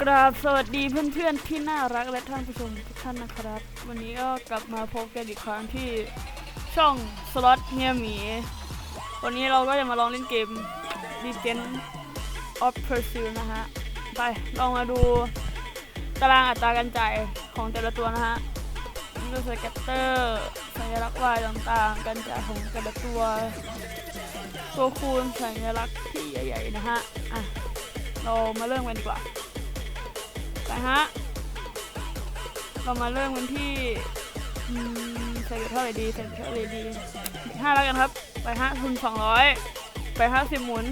กราบสวัสดีเพื่อนๆที่น่ารักและท่านผู้ชมทุกท่านนะครับ วันนี้ก็กลับมาพบกันอีกครั้งที่ช่องสล็อตเฮียหมี วันนี้เราก็จะมาลองเล่นเกม Legend of Pursuit นะฮะ ไปลองมาดูตารางอัตราการจ่ายของแต่ละตัวนะฮะนี่ก็สเก็ตเตอร์สัญลักษณ์วายต่างๆ การจ่ายของแต่ละตัว ตัวคูณสัญลักษณ์ที่ใหญ่ๆนะฮะ อะ เรามาเริ่มกันดีกว่า ไปฮะ เรามาเริ่มกันที่ใส่เท่าไหร่ดีใส่เท่าไหร่ดีห้าแล้วกันครับ ไปฮะทุนสองร้อยไปห้าสิบหมุน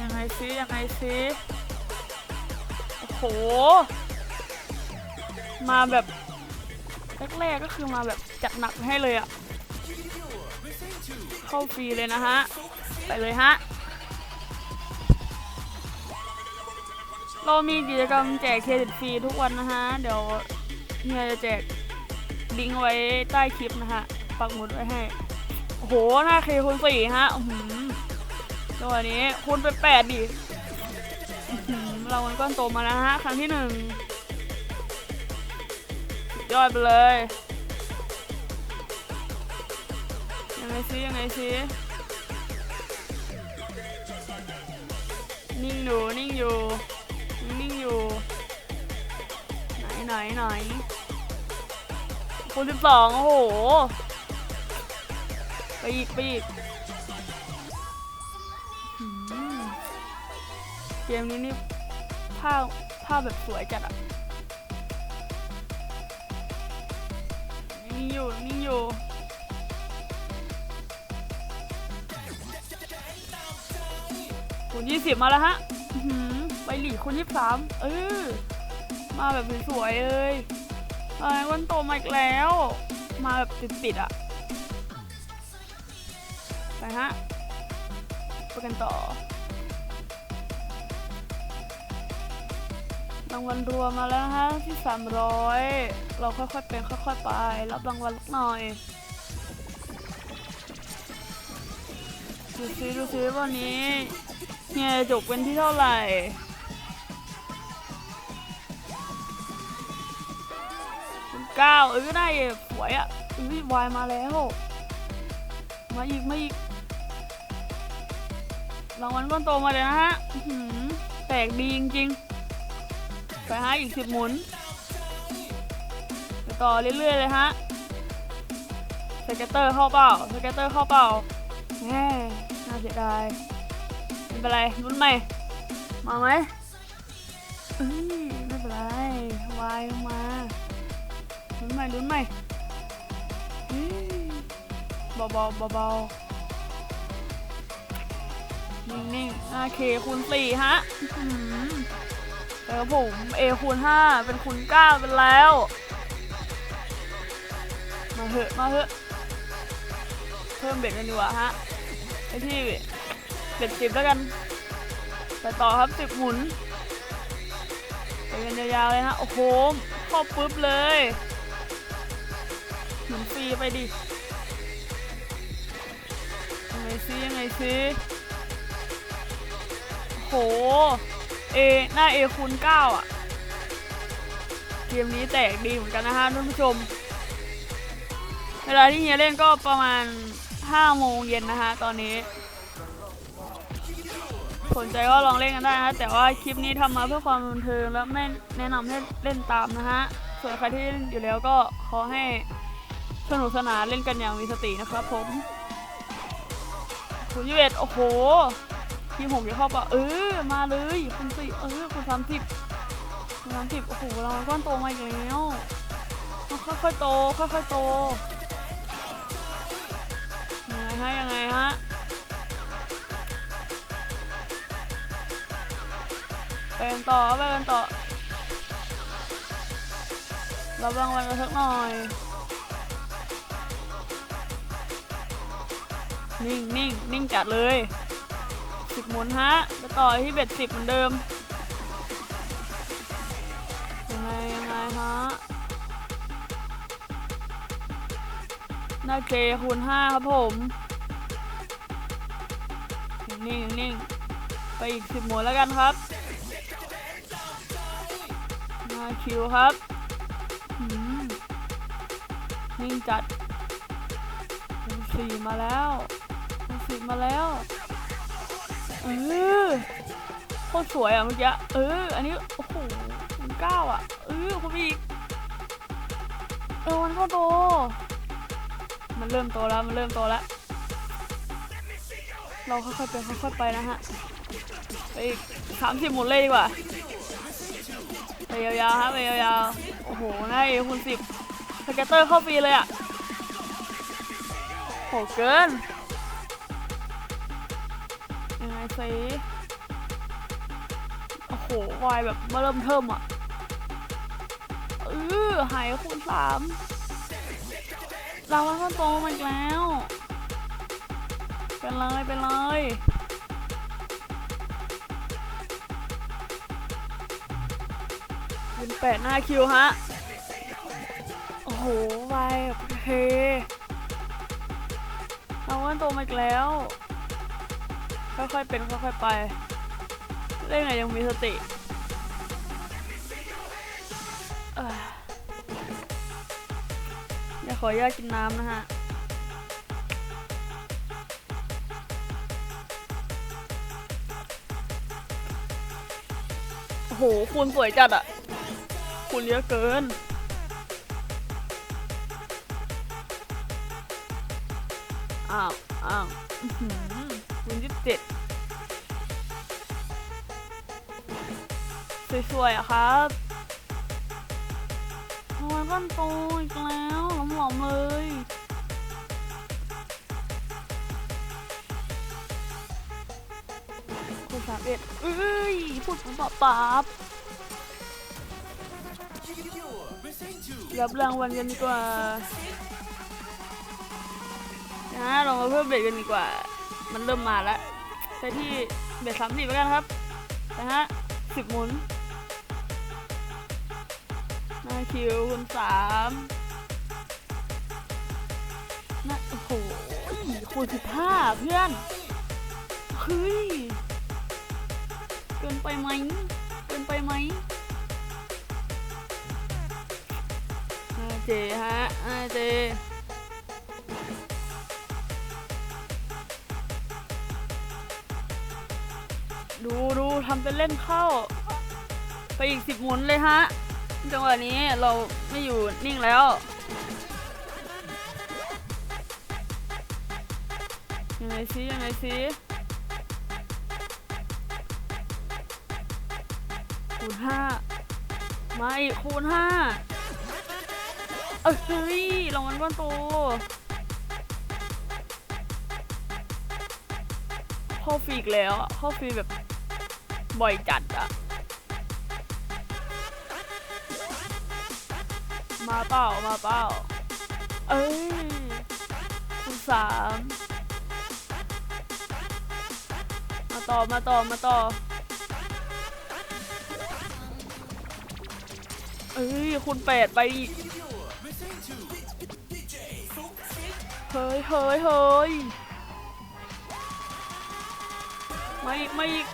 ยังไงซิยังไงซิโอ้โห มาแบบแรกๆก็คือมาแบบจัดหนักให้เลยอะเข้าฟรีเลยนะฮะ ไปเลยฮะ เรามีกิจกรรมแจกเครดิตฟรีทุกวันนะฮะ เดี๋ยวเฮียจะแจกลิงก์ไว้ใต้คลิปนะฮะ ปักหมุดไว้ให้ โอ้โหหน้าเคคูณสี่ฮะอื้อหือจังหวะนี้คูณไปแปดดิเรามันก้อนโตมาแล้วฮะ ครั้งที่หนึ่งยอดไปเลย ยังไงซิยังไงซินิ่งอยู่นิ่งอยู่ นิ่งอยู่ ไหนไหนไหนคูณสิบสองโอ้โห ไปอีก ไปอีก เกมนี้นี่ภาพภาพแบบสวยจัดอะนิ่งอยู่ นิ่งอยู่คูณยี่สิบมาแล้วฮะ อใบหลีคูณยี่สามเออมาแบบสวยๆเลยเอ้ยวันโตมาอีกแล้ว มาแบบติดๆอะ ไปฮะไปกันต่อรางวัลรวมมาแล้วฮะที่สามร้อยเราค่อยๆเป็นค่อยๆไป รับรางวัลเล็กหน่อย ดูซิดูซิวันนี้เฮียจบเป็นที่เท่าไหร่ เก้าเออได้สวยอะอุ้ยวายมาแล้ว มาอีก มาอีก รางวัลก้อนโตมาเลยนะฮะแตกดีจริงๆ ไปฮะอีกสิบหมุน ต่อเรื่อยๆเลยฮะสเก็ตเตอร์เข้าเปล่าสเก็ตเตอร์เข้าเปล่าแม่น่าเสียดายไม่เป็นไรรุ่นใหม่ มาไหมไม่เป็นไรวายลง มารุ่นใหม่รุ่นใหม่อื้อเบาเบานิ่งโอเคคูณสี่ฮะอื้อหือแต่กับผม A คูณห้าเป็นคูณเก้าเป็นแล้ว มาเถอะมาเถอะเพิ่มเบ็ดกันดีกว่าฮะไอที่เบ็ดสิบแล้วกัน ไปต่อครับสิบหมุนไปกันยาวๆเลยฮะ โอ้โหครอบปุ๊บเลยีไปดิยังไงซิยังไงซิโหเอหน้าเอคูณเก้าอะ เกมนี้แตกดีเหมือนกันนะฮะท่านผู้ชม เวลาที่เฮียเล่นก็ประมาณ5โมงเย็นนะคะตอนนี้สนใจก็ลองเล่นกันได้นะแต่ว่าคลิปนี้ทำมาเพื่อความบันเทิงและไม่แนะนำให้เล่นตามนะฮะ ส่วนใครที่เล่นอยู่แล้วก็ขอให้ สนุกสนานเล่นกันอย่างมีสตินะครับผมคุณยี่เอ็ดโอ้โห ทีมผมจะเข้าปะเออ มาเลยคุณสี่เออคุณสามสิบคุณสามสิบโอ้โหเราก้อนโตมาอีกแล้วค่อยๆโตค่อยๆโตยังไงฮะยังไงฮะไปกันต่อไปกันต่อรับรางวัลกันสักหน่อย นิ่งนิ่งนิ่งจัดเลยสิบหมุนฮะไปต่อที่เบ็ดสิบเหมือนเดิมยังไงยังไงฮะหน้าเจคูณห้าครับผมนิ่งนิ่งไปอีกสิบหมุนแล้วกันครับมาคิวครับนิ่งจัดคูสี่มาแล้ว สี่มาแล้วเออโคตรสวยอะเมื่อกี้เออ อันนี้ โอ้โหคูณเก้าอะ เออคุณอีกเออมันก็โต มันเริ่มโตแล้ว มันเริ่มโตแล้ว เราค่อยๆไปค่อยๆไปนะฮะ ไปอีกสามสิบหมุนเลยดีกว่า ไปยาวๆฮะไปยาวๆ โอ้โหน่าเอคูณสิบสเก็ตเตอร์เข้าฟรีเลยอะโหเกิน สิโอ้โหวายแบบมาเริ่มเทิมอะเออหายคูณสามเราว่าก็โตมาอีกแล้ว เป็นเลยเป็นเลยเป็นแปดหน้าคิวฮะ โอ้โหวายแบบเฮเราว่าโตมาอีกแล้ว ค่อยๆเป็นค่อยๆไป เล่นไงยังมีสติเอ่อเดี๋ยวขออนุญาตกินน้ำนะฮะโอ้โหคูณสวยจัดอะคูณเยอะเกินอ้าวอ้าว คูณยี่สิบเจ็ดสวยๆอะครับทำไมบ้านโตอีกแล้วหลอมๆเลยคุณสามเอ็ดเอ้ยพูดปุ๊บปั๊บรับรางวัลกันดีกว่านะเรามาเพิ่มเบ็ดกันดีกว่า มันเริ่มมาแล้วไปที่เบ็ดสามสิบแล้วกันครับนะฮะสิบหมุนหน้าคิวคุณสามน่าโอ้โหคูณสิบห้าเพื่อนเฮ้ยเกินไปไหมเกินไปไหมอเจฮะอเจำเป็นเล่นเข้า ไปอีกสิบหมุนเลยฮะ จังหวะนี้เราไม่อยู่นิ่งแล้วยังไงซิยังไงซิคูณห้ามาอีกคูณห้าเออเฮ้ยรางวัลก้อนโตเข้าฟรีกแล้วเข้าฟรีแบบ บ่อยจัดอะมาเปล่ามาเปล่าเอ้ยคุณสามมาต่อมาต่อมาต่อเอ้ยคุณแปดไปอีกเฮ้ยเฮ้ยเฮ้ยไมาอีกมาอีกคู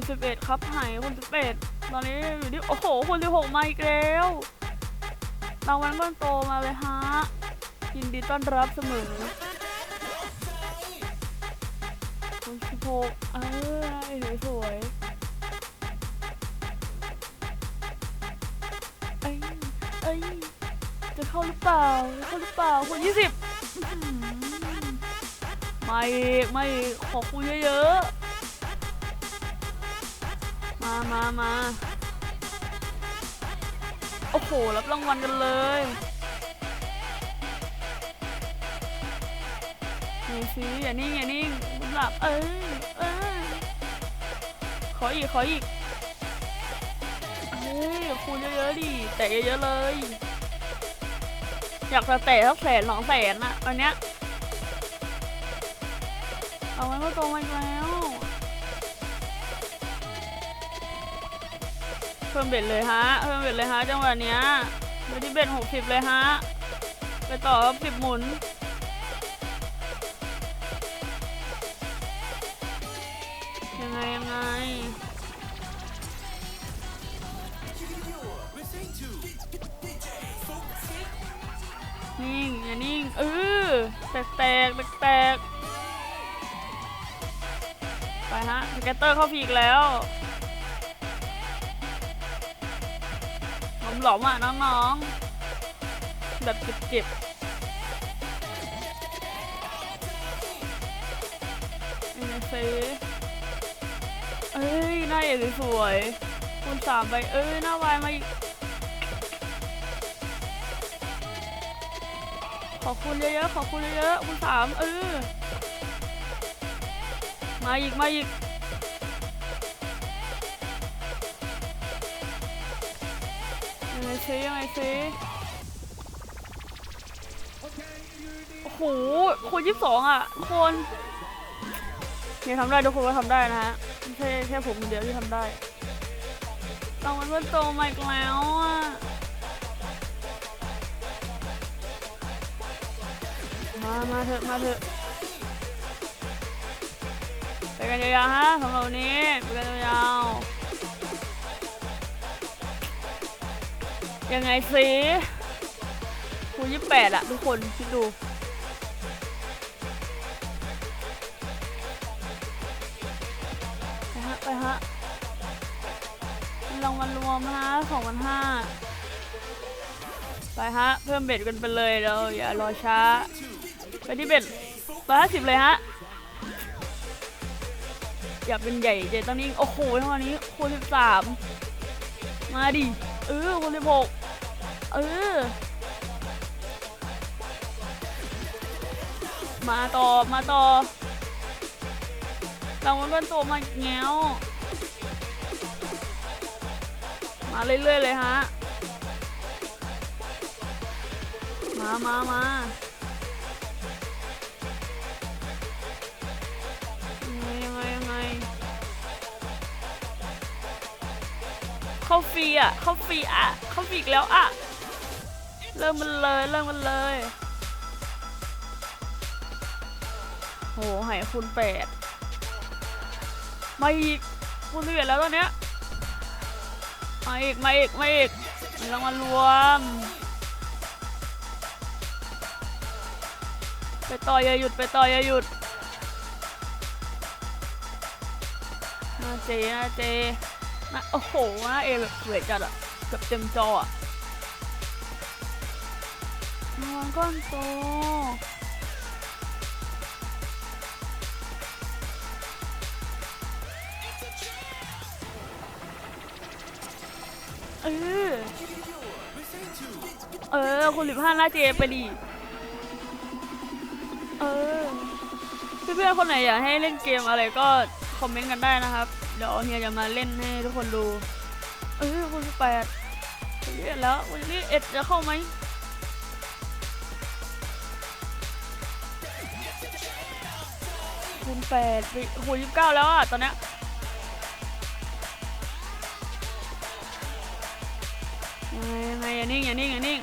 ณสิบเอ็ดครับหายคูณสิบเอ็ดตอนนี้อยู่ที่โอ้โหคูณสิบหกมาอีกแล้วรางวัลก้อนโตมาเลยฮะยินดีต้อนรับเสมอคูณสิบหกเออไอ้สวยๆเอ้ยเอ้ยจะเข้าหรือเปล่าจะเข้าหรือเปล่าคูณยี่สิบมาอีกมาอีกขอคูณเยอะๆ มามาโอ้โห รับรางวัลกันเลยนี่สิอย่านิ่งอย่านิ่งหลับ เอ้ยเอ้ยขออีก ขออีกเฮ้ยคูณเยอะๆดิ แตะเยอะๆเลย อยากจะแตะสักแสนสองแสนอะอันเนี้ยเอามันก็ตมาอีกแล้ว พิ่มเบ็ดเลยฮะ เพิ่มเบ็ดเลยฮะ จังหวะเนี้ยไปที่เบ็ดหกสิบเลยฮะ ไปต่อสิบหมุน ยังไงยังไง นิ่งอย่านิ่งเออแตกแตกแตกแตกไปฮะสเกตเตอร์เข้าพีกแล้ว หลอมหลอมๆอะน้องๆ แบบเจ็บๆนี่สิเอ้ยหน้าเอ๋สวยๆคูณสามไป เอ้ย หน้าวายมาอีกขอคุณเยอะๆ ขอคุณเยอะๆคุณสามเออ มาอีก มาอีก ซิยังไงซิโอ้โหคนยี่สิบสองอะคนเนี่ยทำได้ทุกคนก็ทำได้นะฮะไม่ใช่แค่ผมคนเดียวที่ทำได้รางวัลเพื่อนโตมาอีกแล้วอะมามาเถอะมาเถอะไปกันยาวๆฮะสำหรับวันนี้ไปกันยาวๆ ยังไงสิคูยี่แปดอะทุกคนคิดดู ไปฮะ ไปฮะรางวัลรวมฮะสองพันห้าไปฮะ เพิ่มเบ็ดกันไปเลยเราอย่ารอช้า ไปที่เบ็ดร้อยห้าสิบเลยฮะ อย่าเป็นใหญ่ใจต้องนิ่งโอ้โหทั้งวันนี้คูณสิบสามมาดิ เออคูณสิบหกเออ มาต่อ มาต่อรางวัลก้อนโตมาแง้ว มาเรื่อยๆเลยฮะ มามามาาฟรีอะ เข้าฟรีอะ เข้าฟรีอีกแล้วอะ เริ่มมันเลย เริ่มมันเลย โหหายคูณแปดมาอีกคูณสิบเอ็ดแล้วตอนเนี้ย มาอีก มาอีก มาอีกรางวัลรวม ไปต่ออย่าหยุด ไปต่ออย่าหยุดนาเจนาเจ นาโอ้โหหน้าเอแบบสวยจัดอะกับเต็มจออะน้องก้อนโตเออ เออ คุณสิบห้าหน้าเจไปดี เออ เพื่อนๆคนไหนอยากให้เล่นเกมอะไรก็คอมเมนต์กันได้นะครับ เดี๋ยวเฮียจะมาเล่นให้ทุกคนดู เออคุณแปดเรียแล้ววันนี้เอ็ดจะเข้าไหมคุณแปดโอ้โหยี่สิบเก้าแล้วอะ ตอนเนี้ยยังไงยังไงอย่านิ่งอย่านิ่งอย่านิ่ง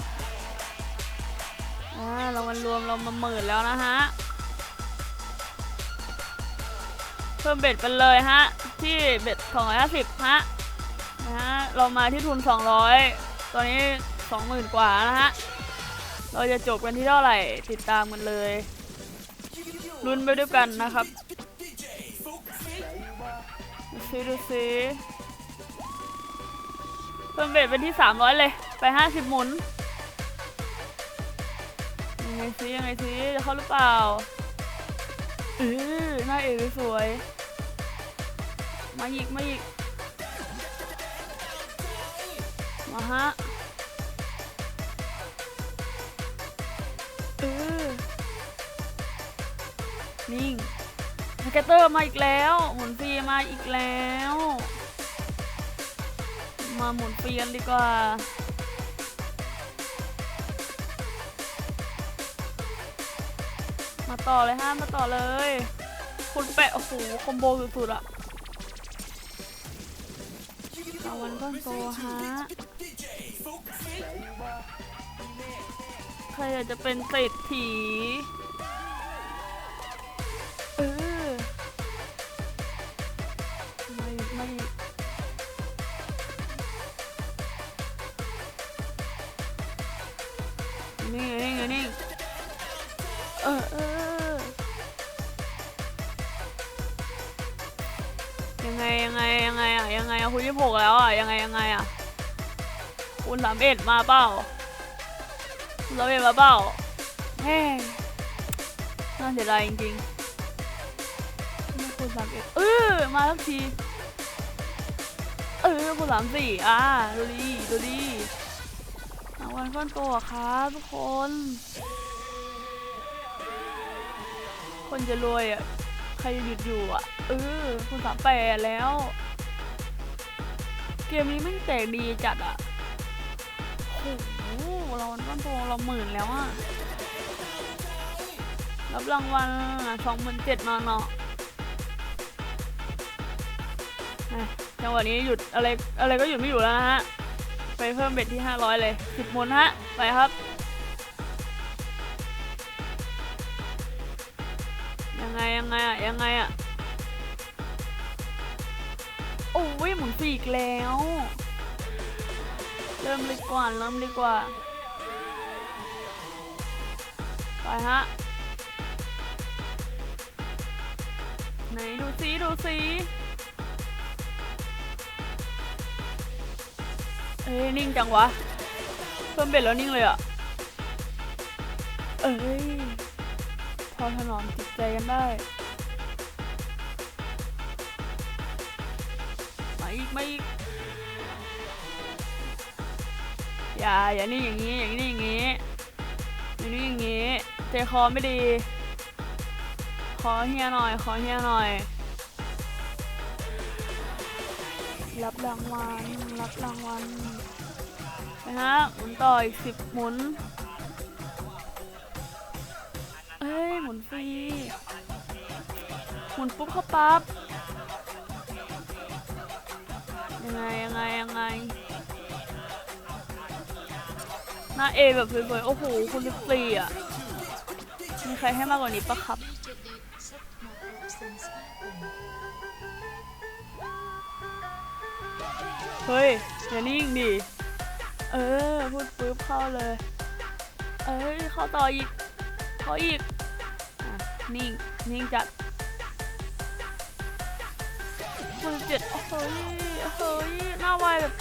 อ่าเรามันรวมเรามาหมื่นแล้วนะฮะ เพิ่มเบ็ดไปเลยฮะ ที่เบ็ดสองร้อยห้าสิบฮะนะฮะเรามาที่ทุนสองร้อยตอนนี้สองหมื่นกว่านะฮะ เราจะจบกันที่เท่าไหร่ติดตามกันเลยลุ้นไปด้วยกันนะครับดูซิดูซิเพิ่มเบ็ดเป็นที่สามร้อยเลย ไปห้าสิบหมุนยังไงซิยังไงซิจะเข้าหรือเปล่าเออหน้าเอ๋สวย มาอีก มาอีก มาฮะ เออ นิ่งสเกเตอร์มาอีกแล้ว หมุนฟรีมาอีกแล้ว มาหมุนฟรีกันดีกว่ามาต่อเลยฮะมาต่อเลย คุณแปะโอ้โหคอมโบสุดๆอะ วัลก้อนโตฮะ ใครอยากจะเป็นเศรษฐี หกแล้วอะยังไงยังไงอะคุณสามเอ็ดมาเปล่าคุณสามเอ็ดมาเปล่าแม่น่าเสียดายจริงๆไม่คุณสามเอ็ดเออมาทักทีเออคุณสามสี่อะดูดีดูดีรางวัลก้อนโตครับทุกคน คนจะรวยอะใครหยุดอยู่อะเออคุณสามแปดแล้ว มนี้แม่งแตกดีจัดอะโอ้โหเราก้อนโตเราหมื่นแล้วอะ รับรางวัลสองหมื่นเจ็ดนอนเนาะจังหวะนี้หยุดอะไรอะไรก็หยุดไม่อยู่แล้วนะฮะ ไปเพิ่มเบ็ดที่ 500 เลย 10หมุนฮะ ไปครับ ยังไงยังไงอะยังไงอะ โอ้ยหมุนสี่อีกแล้ว เริ่มเลยกว่า เริ่มเลยกว่า ไปฮะ ไหนดูซิดูซิเอ้ยนิ่งจังวะ เพิ่มเบ็ดแล้วนิ่งเลยอะ เอ้ย พอถนอมจิตใจกันได้ มาอีกมาอีกอย่าอย่านี่อย่างนี้อย่างนี้อย่างนี้อย่างนี้อย่างนี้ใจคอไม่ดี ขอเฮียหน่อย ขอเฮียหน่อย รับรางวัลรับรางวัลนะฮะหมุนต่ออีกสิบหมุนเอ้ยหมุนฟรีหมุนปุ๊บเข้าปั๊บ ยังไงยังไงยังไงหน้าเอแบบสวยๆโอ้โหคุณลิปฟรีอะมีใครให้มากกว่านี้ปะครับเฮ้ยอย่านิ่งดิเออพูดปุ๊บเข้าเลย เอ้ยเข้าต่ออีกเข้าอีกอนิ่งนิ่งจัด คูณเจ็ดเฮ้ยเฮ้ยหน้าไวแบบ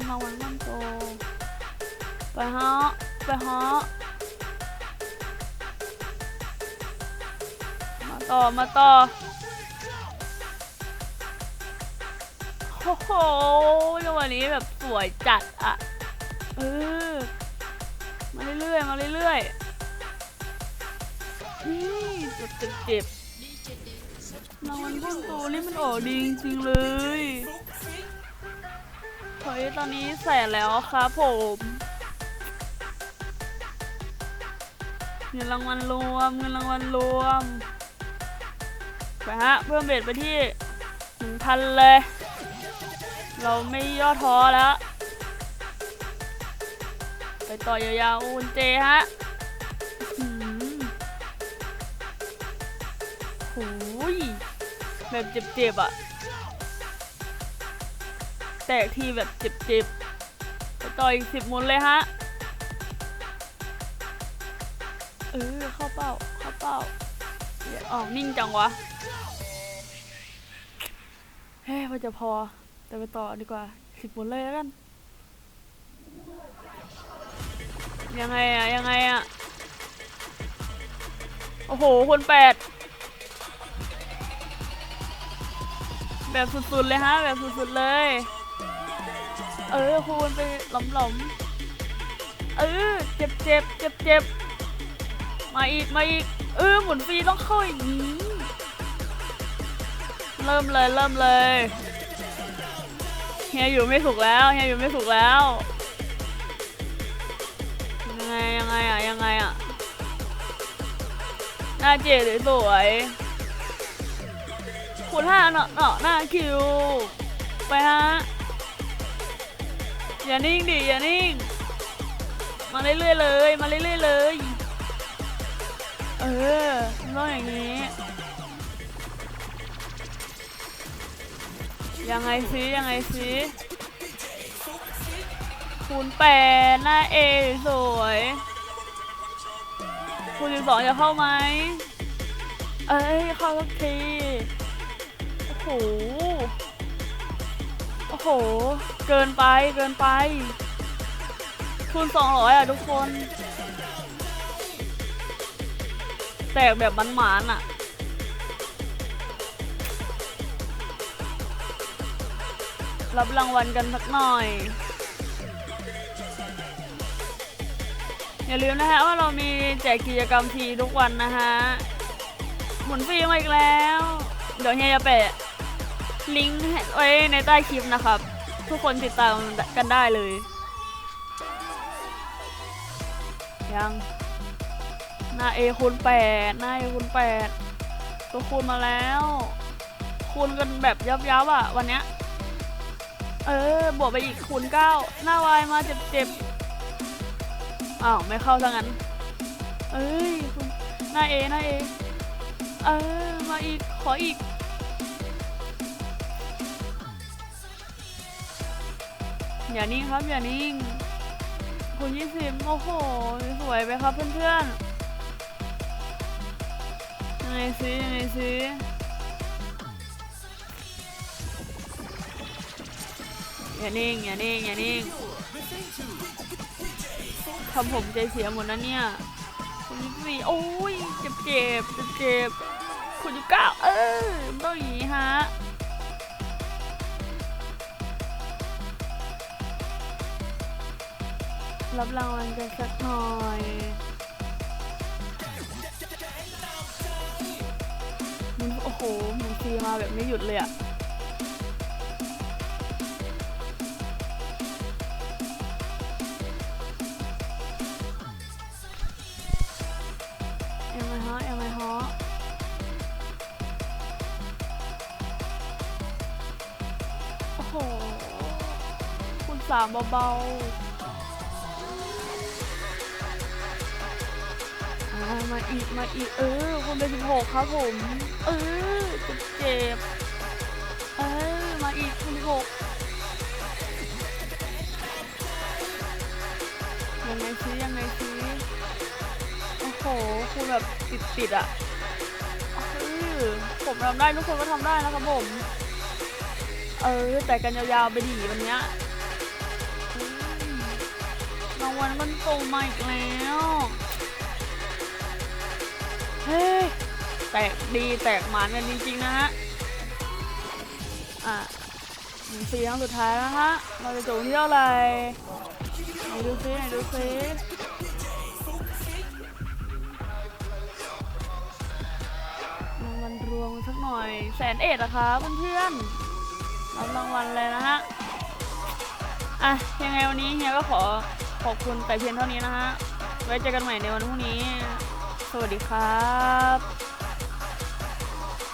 หน้าไวมันโตไปฮะไปฮะมาต่อมาต่อโอ้โหจังหวะนี้แบบสวยจัดอะเออมาเรื่อยๆมาเรื่อยๆนี่เจ็บเจ็บ เจ็บนอนตัวนี่มันโอ้ดีจริงๆเลยเฮ้ยตอนนี้แสนแล้วครับผมเงินรางวัลรวมเงินรางวัลรวมไปฮะเพิ่มเบ็ดไปที่หนึ่งพันเลย เราไม่ย่อท้อแล้ว ไปต่อยาวๆอุนเจฮะ แบบเจ็บๆอะ แตกทีแบบเจ็บๆต่ออีกสิบหมุนเลยฮะ เออเข้าเป้าเข้าเป้าเดี๋ยวออกนิ่งจังวะ เฮ้ยว่าจะพอ แต่ไปต่อดีกว่าสิบหมุนเลยแล้วกัน ยังไงอะยังไงอะโอ้โห คนแปด แบบสุดๆเลยฮะ แบบสุดๆเลย เออคูณไปหลอมๆ เออ เจ็บเจ็บเจ็บเจ็บมาอีก มาอีก เออ หมุนฟรีต้องเข้าอย่างนี้เริ่มเลย เริ่มเลยเฮียอยู่ไม่สุกแล้วเฮียอยู่ไม่สุกแล้วยังไงยังไงอะยังไงอะหน้าเจสสวย คุณห้าเนาะเนาะหน้าคิว ไปฮะ อย่านิ่งดิ อย่านิ่ง มาเรื่อยๆเลย มาเรื่อยๆเลย เออต้องอย่างนี้ ยังไงซิยังไงซิคูณแปดหน้าเอสวยคุณสิบสองจะเข้าไหม เอ้ยเข้าสักที โอ้โห โอ้โห เกินไป เกินไปคูณสองร้อยอะทุกคน แตกแบบมันหมานๆอะ รับรางวัลกันสักหน่อย อย่าลืมนะฮะว่าเรามีแจกกิจกรรมทีทุกวันนะฮะหมุนฟรีมาอีกแล้ว เดี๋ยวเฮียจะแปะ ลิงก์ไว้ในใต้คลิปนะครับ ทุกคนติดตามกันได้เลย ยังหน้า A คูณแปดหน้า A คูณแปดตัวคูณมาแล้ว คูณกันแบบยับยับๆอะ วันเนี้ย เออบวกไปอีกคูณเก้าหน้าวายมาเจ็บเจ็บๆอ้าว ไม่เข้าซะงั้น เอ้ยหน้า A หน้า A เออ มาอีก ขออีก อย่านิ่งครับอย่านิ่ง คุณยี่สิบโอ้โห สวยไปครับเพื่อนๆยังไงซิยังไงซิอย่านิ่งอย่านิ่งอย่านิ่งทำผมใจเสียหมดนะเนี่ย คุณยี่สิบโอ้ยเจ็บเจ็บเจ็บเจ็บคุณยี่สิบเก้าเออต้องอย่างนี้ฮะ รับรางวัลกันสักหน่อยมันโอ้โหมันฟรีมาแบบไม่หยุดเลยอะยังไงฮะยังไงฮะโอ้โห คุณสามเบาๆ มาอีก มาอีก เออคุณเป็นสิบหกครับผม เออเจ็บเจ็บ เออ มาอีกคุณสิบหกยังไงซิยังไงซิโอ้โห คุณแบบติดติดๆอะเออผมทำได้ทุกคนก็ทำได้นะครับผม เออ แต่กันยาวๆไปดีวันเนี้ยรางวัลมันโตมาอีกแล้ว แตกดีแตกหมานกันจริงๆนะฮะ อะสี่ครั้งสุดท้ายแล้วฮะ เราจะจบที่เท่าไหร่ไหนดูซิไหนดูซิรางวัลรวมสักหน่อยแสนเอ็ดอะคะเพื่อนๆรับรางวัลเลยนะฮะ อะ ยังไงวันนี้เฮียก็ขอขอบคุณแต่เพียงเท่านี้นะฮะ ไว้เจอกันใหม่ในวันพรุ่งนี้ สวัสดีครับ